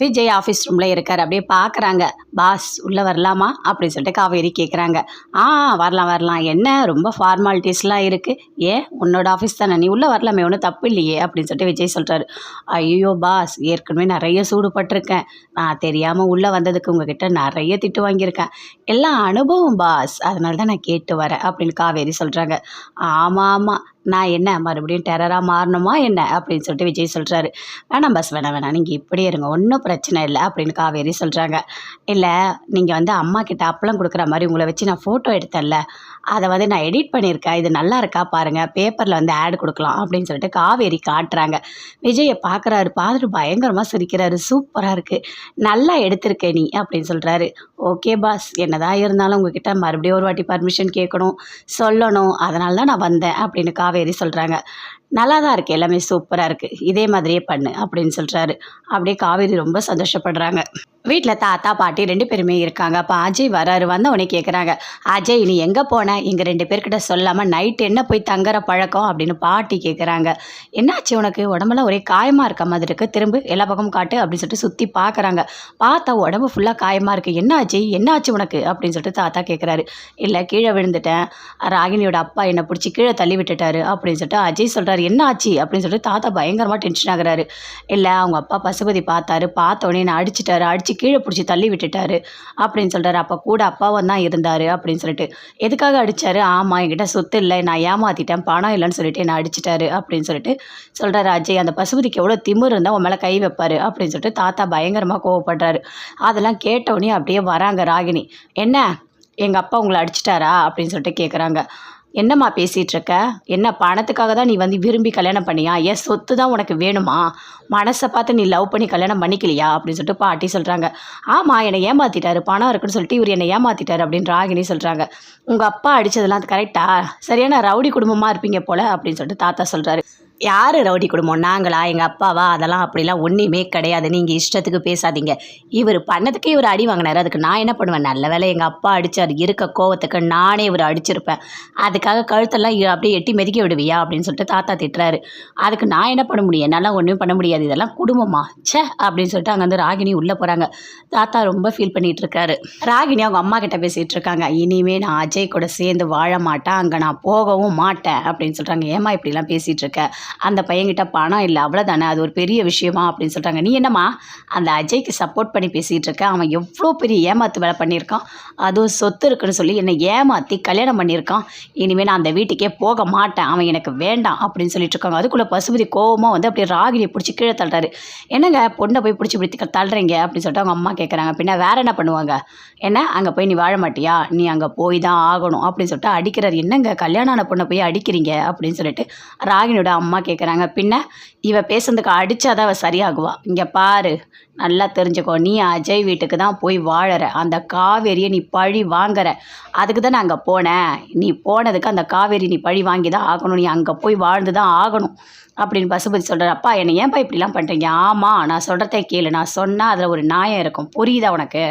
Vijay office ரூமில் இருக்கார். அப்படியே பார்க்குறாங்க. பாஸ் உள்ளே வரலாமா? அப்படின்னு சொல்லிட்டு காவேரி கேட்குறாங்க ஆ வரலாம் வரலாம். என்ன? ரொம்ப ஃபார்மாலிட்டிஸ்லாம் இருக்குது ஏன் உன்னோட ஆஃபீஸ் தானே? நீ உள்ளே வரலாமே ஒன்றும் தப்பு இல்லையே. அப்படின்னு சொல்லிட்டு விஜய் சொல்கிறாரு ஐயோ பாஸ் ஏற்கனவே நிறைய சூடுபட்டிருக்கேன். நான் தெரியாமல் உள்ளே வந்ததுக்கு உங்ககிட்ட நிறைய திட்டு வாங்கியிருக்கேன். எல்லாம் அனுபவம் பாஸ் அதனால தான் நான் கேட்டு வரேன். அப்படின்னு காவேரி சொல்கிறாங்க ஆமாம் ஆமாம் நான் என்ன மறுபடியும் டெரராக மாறணுமா என்ன? அப்படின்னு சொல்லிட்டு விஜய் சொல்கிறாரு வேணாம் பஸ் வேணாம் வேணாம். நீங்கள் இப்படியே இருங்க. ஒன்றும் பிரச்சனை இல்லை அப்படின்னு காவேரி சொல்கிறாங்க இல்லை நீங்கள் வந்து அம்மா கிட்ட அப்பளம் கொடுக்குற மாதிரி உங்களை வச்சு நான் ஃபோட்டோ எடுத்தேன்ல. அதை வந்து நான் எடிட் பண்ணியிருக்கேன். இது நல்லா இருக்கா பாருங்கள் பேப்பரில் வந்து ஆட் கொடுக்கலாம் அப்படின்னு சொல்லிட்டு காவேரி காட்டுறாங்க. விஜயை பார்க்குறாரு. பார்த்துட்டு பயங்கரமாக சிரிக்கிறாரு. சூப்பராக இருக்குது நல்லா எடுத்திருக்க நீ அப்படின்னு சொல்கிறாரு ஓகே பாஸ் என்னதான் இருந்தாலும் உங்ககிட்ட மறுபடியும் ஒரு வாட்டி பர்மிஷன் கேட்கணும் சொல்லணும். அதனால தான் நான் வந்தேன் அப்படின்னு காவேரி சொல்கிறாங்க நல்லா தான் இருக்குது எல்லாமே சூப்பராக இருக்குது இதே மாதிரியே பண்ணு அப்படின்னு சொல்கிறாரு அப்படியே காவேரி ரொம்ப சந்தோஷப்படுறாங்க. வீட்டில் தாத்தா பாட்டி ரெண்டு பேருமே இருக்காங்க. அப்போ அஜய் வராரு. வந்து உடனே கேட்குறாங்க அஜய் நீ எங்கே போன? இங்கே ரெண்டு பேர்கிட்ட சொல்லாமல் நைட்டு என்ன போய் தங்குற பழக்கம்? அப்படின்னு பாட்டி கேட்குறாங்க என்னாச்சு உனக்கு? உடம்பெல்லாம் ஒரே காயமாக இருக்க மாதிரி இருக்குது திரும்ப எல்லா பக்கமும் காட்டு அப்படின்னு சொல்லிட்டு சுற்றி பார்க்குறாங்க பார்த்தா உடம்பு ஃபுல்லாக காயமாக இருக்குது என்னாச்சு என்னாச்சு உனக்கு? அப்படின்னு சொல்லிட்டு தாத்தா கேட்குறாரு இல்லை கீழே விழுந்துட்டேன். ராகினியோட அப்பா என்னை பிடிச்சி கீழே தள்ளி விட்டுட்டாரு. அப்படின்னு சொல்லிட்டு அஜய் சொல்கிறாரு என்ன ஆச்சு அப்படின்னு சொல்லிட்டு தாத்தா பயங்கரமாக டென்ஷன் ஆகுறாரு. இல்லை அவங்க அப்பா பசுபதி பார்த்தாரு. பார்த்த உடனே நான் அடிச்சிட்டாரு. அடிச்சு கீழே பிடிச்சி தள்ளி விட்டுட்டாரு. அப்படின்னு சொல்கிறாரு அப்போ கூட அப்பாவும் தான் இருந்தார் அப்படின்னு சொல்லிட்டு. எதுக்காக அடித்தாரு ஆமாம் என்கிட்ட சொத்து இல்லை. நான் ஏமாற்றிட்டேன் பணம் இல்லைன்னு சொல்லிட்டு என்னை அடிச்சிட்டாரு அப்படின்னு சொல்லிட்டு சொல்கிறாரு அஜய். அந்த பசுபதிக்கு எவ்வளோ திமிர் இருந்தால் உன் மேலே கை வைப்பார் அப்படின்னு சொல்லிட்டு தாத்தா பயங்கரமாக கோவப்படுறாரு. அதெல்லாம் கேட்டவுடனே அப்படியே வராங்க ராகினி என்ன? எங்கள் அப்பா உங்களை அடிச்சிட்டாரா? அப்படின்னு சொல்லிட்டு கேட்குறாங்க என்னம்மா பேசிகிட்டு இருக்க என்ன பணத்துக்காக தான் நீ வந்து விரும்பி கல்யாணம் பண்ணியா? ஏன் சொத்து தான் உனக்கு வேணுமா? மனசை பார்த்து நீ லவ் பண்ணி கல்யாணம் பண்ணிக்கலையா? அப்படின்னு சொல்லிட்டு பாட்டி சொல்கிறாங்க ஆமாம் என்னை ஏமாற்றிட்டாரு பணம் இருக்குன்னு சொல்லிட்டு இவர் என்னை ஏமாற்றிட்டாரு அப்படின்னு ராகினி சொல்கிறாங்க உங்கள் அப்பா அடித்ததெல்லாம் கரெக்டா சரியான ரவுடி குடும்பமாக இருப்பீங்க போல் அப்படின்னு சொல்லிட்டு தாத்தா சொல்கிறாரு யார் ரவுடி குடும்பம்? நாங்களா? எங்கள் அப்பாவா? அதெல்லாம் அப்படிலாம் ஒன்றுமே கிடையாது. நீங்கள் இஷ்டத்துக்கு பேசாதீங்க. இவர் பண்ணதுக்கே இவர் அடி வாங்கினார். அதுக்கு நான் என்ன பண்ணுவேன்? நல்ல வேளை எங்கள் அப்பா அடித்தார் இருக்க கோவத்துக்கு நானே இவர் அடிச்சிருப்பேன். அதுக்காக கழுத்தெல்லாம் இ- அப்படியே எட்டி மெதிக்க விடுவியா? அப்படின்னு சொல்லிட்டு தாத்தா திட்டுறாரு. அதுக்கு நான் என்ன பண்ண முடியும்? என்னால் ஒன்றும் பண்ண முடியாது. இதெல்லாம் குடும்பமா? ச்சே! அப்படின்னு சொல்லிட்டு அங்கே வந்து ராகினி உள்ளே போகிறாங்க தாத்தா ரொம்ப ஃபீல் பண்ணிட்டு இருக்காரு. ராகினி அவங்க அம்மா கிட்ட பேசிகிட்டு இருக்காங்க. இனிமே நான் அஜய் கூட சேர்ந்து வாழ மாட்டேன். அங்கே நான் போகவும் மாட்டேன். அப்படின்னு சொல்கிறாங்க ஏமா இப்படிலாம் பேசிகிட்டு இருக்க? அந்த பையன்கிட்ட பணம் இல்லை அவ்வளோதானே அது ஒரு பெரிய விஷயமா அப்படின்னு சொல்கிறாங்க நீ என்னம்மா அந்த அஜய்க்கு சப்போர்ட் பண்ணி பேசிகிட்டு இருக்க அவன் எவ்வளோ பெரிய ஏமாத்து வேலை பண்ணியிருக்கான். அதுவும் சொத்து இருக்குன்னு சொல்லி என்னை ஏமாற்றி கல்யாணம் பண்ணியிருக்கான். இனிமேல் நான் அந்த வீட்டுக்கே போக மாட்டேன் அவன் எனக்கு வேண்டாம் அப்படின்னு சொல்லிட்டு இருக்காங்க. அதுக்குள்ளே பசுபதி கோபமாக வந்து அப்படியே ராகினியை பிடிச்சி கீழே தள்ளுறாரு. என்னங்க பொண்ணை போய் பிடிச்சி பிடிச்சி தள்ளுறீங்க அப்படின்னு சொல்லிட்டு அவங்க அம்மா கேட்குறாங்க பின்ன வேற என்ன பண்ணுவாங்க? என்ன அங்கே போய் நீ வாழ மாட்டியா? நீ அங்கே போய் தான் ஆகணும் அப்படின்னு சொல்லிட்டு அடிக்கிறார். என்னங்க கல்யாணம் ஆன பொண்ணை போய் அடிக்கிறீங்க அப்படின்னு சொல்லிட்டு ராகினியோட அம்மா கேட்குறாங்க பின்ன இவ பேசுனதுக்கு அடித்தாதான் அவள் சரியாகுவா. இங்கே பாரு நல்லா தெரிஞ்சுக்கோ. நீ அஜய் வீட்டுக்கு தான் போய் வாழற. அந்த காவேரியை நீ பழி வாங்குற. அதுக்கு தான் நான் அங்கே போனேன் நீ போனதுக்கு அந்த காவேரி நீ பழி வாங்கி தான் ஆகணும். நீ அங்கே போய் வாழ்ந்து தான் ஆகணும். அப்படின்னு பசுபதி சொல்கிறார் அப்பா என்னை ஏன்ப்பா இப்படிலாம் பண்ணுறீங்க ஆமாம் நான் சொல்கிறத கேளு. நான் சொன்னால் அதில் ஒரு நியாயம் இருக்கும். புரியுதா உனக்கு?